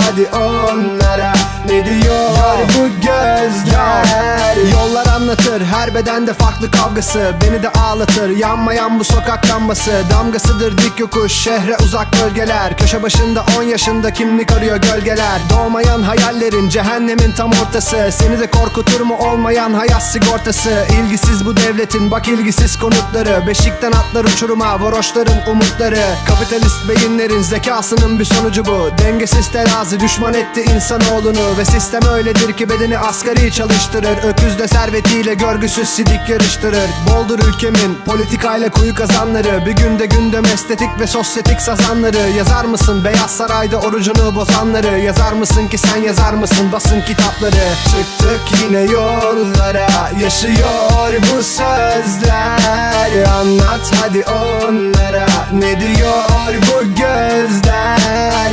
hadi onlara. Ne diyor bu gözler? Yollar anlatır her bedende farklı kavgası. Beni de ağlatır yanmayan bu sokak lambası Damgasıdır dik yokuş şehre uzak bölgeler. Köşe başında 10 yaşında kimlik arıyor gölgeler. Doğmayan hayallerin cehennemin tam ortası. Seni de korkutur mu olmayan hayat sigortası? İlgisiz bu devletin bak ilgisiz konutları. Beşikten atlar uçuruma varoşların umutları. Kapitalist beyinlerin zekasının bir sonucu bu. Dengesiz terazi düşman etti insanoğlunu Ve sistem öyledir ki bedeni asgari çalıştırır. Öküzle servetiyle görgüsüz sidik yarıştırır. Boldur ülkemin politikayla kuyu kazanları. Bir günde gündem estetik ve sosyetik sazanları. Yazar mısın Beyaz Saray'da orucunu bozanları? Yazar mısın ki sen yazar mısın basın kitapları? Çıktık yine yollara Yaşıyor bu sözler. Anlat hadi onlara Ne diyor bu gözler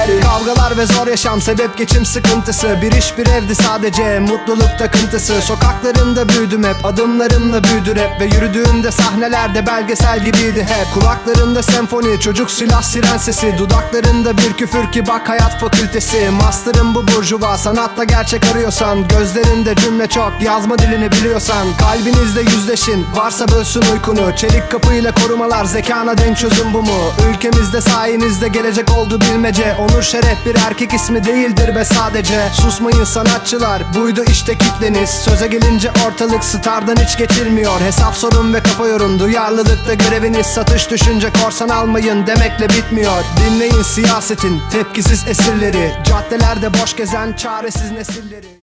ve zor yaşam sebep geçim sıkıntısı. Bir iş bir evdi sadece mutluluk takıntısı. Sokaklarında büyüdüm hep adımlarımla büyüdü rap Ve yürüdüğümde sahnelerde belgesel gibiydi hep. Kulaklarında senfoni çocuk silah siren sesi Dudaklarında bir küfür ki bak hayat fakültesi. Master'ım bu burjuva sanatta gerçek arıyorsan. Gözlerinde cümle çok yazma dilini biliyorsan. Kalbinizde yüzleşin varsa bölsün uykunu. Çelik kapıyla korumalar zekana denk çözüm bu mu? Ülkemizde sayenizde gelecek oldu bilmece. Onur şeref bir erkek ismi değildir be sadece. Susmayın sanatçılar buydu işte kitleniz. Söze gelince ortalık stardan hiç geçilmiyor. Hesap sorun ve kafa yorun duyarlılıkta göreviniz Satış düşünce korsan almayın demekle bitmiyor. Dinleyin siyasetin tepkisiz esirleri. Caddelerde boş gezen çaresiz nesilleri